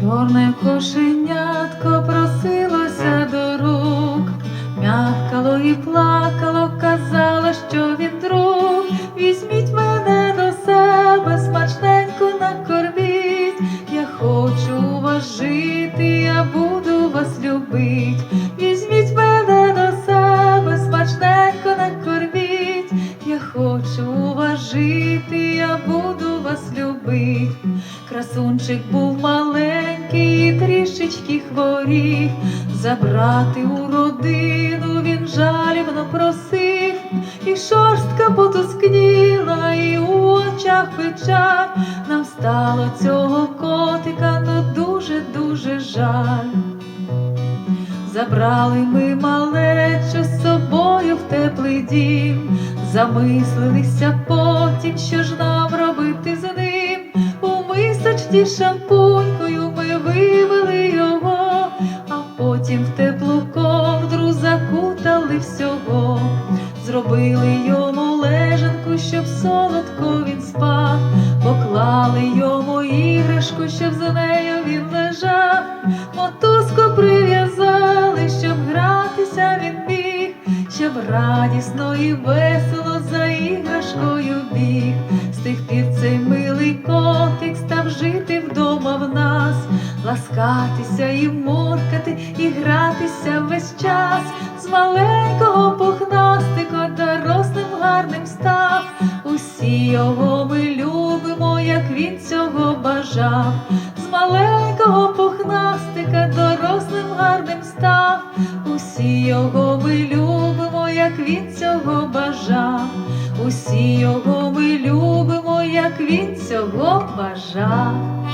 Чорне кошенятко просилося до рук, м'явкало і плакало, казало, що він друг. Візьміть мене до себе, смачненько накорміть. Я хочу вас жити, я буду вас любить. Візьміть мене до себе, смачненько накорміть. Я хочу вас жити, я буду вас любить. Красунчик був маленький, і трішечки забрати у родину він жалібно просив, і шорстка потускніла, і у очах печаль. Нам стало цього котика, ну дуже дуже жаль. Забрали ми малечу з собою в теплий дім, замислилися потім, що ж нам робити з ним. У мисочці шампунькою ми вивели закутали всього, зробили йому лежанку, щоб солодко він спав, поклали йому іграшку, щоб за нею він лежав, мотузку прив'язали, щоб гратися він міг, щоб радісно і весело за іграшкою біг. З тих пір цей милий котик став жити вдома в нас, ласкатися і моркати, і гратися весь час. З маленького пухнастика дорослим гарним став. Усі його ми любимо, як він цього бажав. З маленького пухнастика дорослим гарним став. Усі його ми любимо, як він цього бажав. Усі його ми любимо, як він цього бажав.